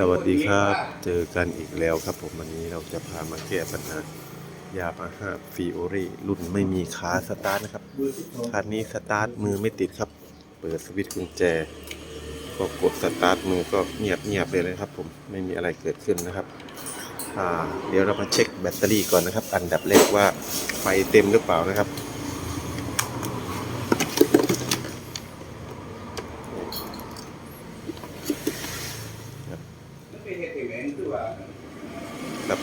สวัสดีครับ เจอกันอีกแล้วครับผมวันนี้เราจะพามาแก้ปัญหายามาฮ่าฟีโอรีรุ่นไม่มีขาสตาร์ทนะครับคันนี้สตาร์ทมือไม่ติดครับ เปิดสวิตช์กุญแจ ก็กดสตาร์ทมือก็เงียบเงียบเลยนะครับ ผมไม่มีอะไรเกิดขึ้นนะครับเดี๋ยวเรามาเช็คแบตเตอรี่ก่อนนะครับ อันดับแรกว่าไฟเต็มหรือเปล่านะครับ ครับ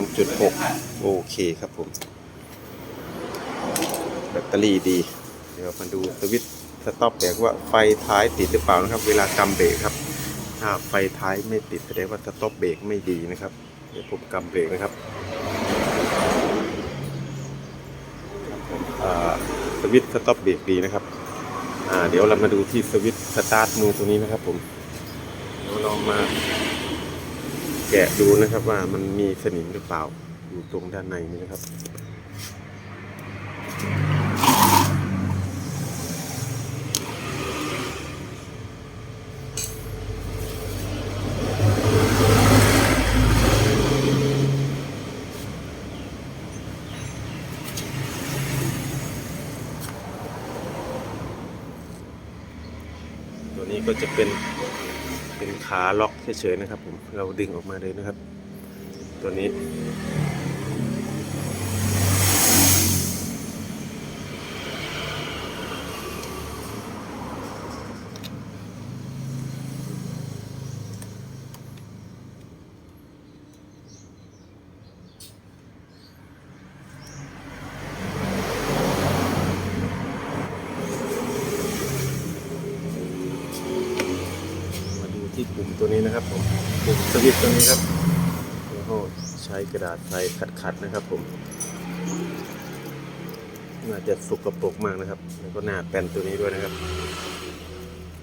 12.6โอเคครับผม แบตเตอรี่ดี เดี๋ยวมาดูสวิตช์สต็อปเบรกว่าไฟท้ายติดหรือเปล่านะครับ เวลากำเบรกครับ ถ้าไฟท้ายไม่ติดแสดงว่าสต็อปเบรกไม่ดีนะครับ เดี๋ยวผมกำเบรกนะครับสวิตช์สต็อปเบรกดีนะครับเดี๋ยวเรามาดูที่สวิตช์สตาร์ทมือตัวนี้นะครับผม เดี๋ยวเรามา กะดูนะครับว่ามันมีสนิมหรือเปล่าอยู่ตรงด้านในนี้นะครับ ตัวนี้ก็จะเป็นเป็นขาล็อกเฉยๆนะครับ ผมเราดึงออกมาเลยนะครับ ตัวนี้ ที่ปุ่มตัวนี้นะครับผมปุ่มสวิตช์ตัวนี้ครับแล้วก็ใช้กระดาษใสขัดๆนะครับผมน่าจะสกปรกมากนะครับ แล้วก็หน้าแป้นตัวนี้ด้วยนะครับ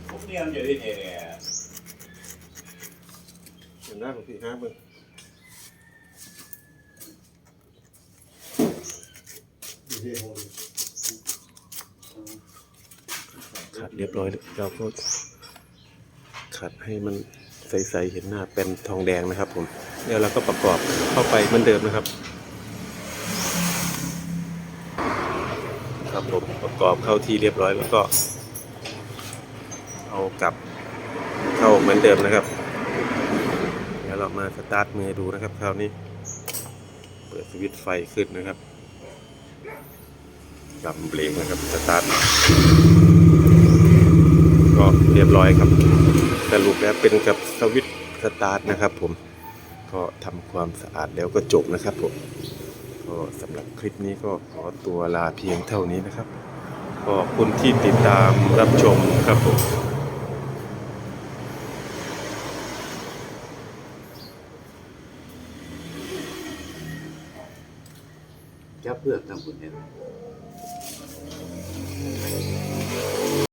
ผมเนี่ยมันอยู่ที่นี่เนี่ยเห็นหน้าของพี่ฮะเบิ้งขัดเรียบร้อยแล้วเราก็ ขัดให้มันใสๆเห็นหน้าเป็นทองแดงนะครับ ผมเดี๋ยวเราก็ประกอบเข้าไปเหมือนเดิมนะครับ ครับผมประกอบเข้าที่เรียบร้อยแล้วก็ เอากลับเข้าเหมือนเดิมนะครับเดี๋ยวเรามาสตาร์ทมือดูนะครับคราวนี้ เปิดสวิตช์ไฟขึ้นนะครับกำเบรกนะครับสตาร์ทก็เรียบร้อยครับ สรุปแล้วเป็นกับสวิตสตาร์ทนะครับผมก็ทำความสะอาดแล้วก็จบนะครับผมก็สำหรับคลิปนี้ก็ขอตัวลาเพียงเท่านี้นะครับขอบคุณที่ติดตามรับชมครับผมจับเพื่อนทำคุณเนี่ย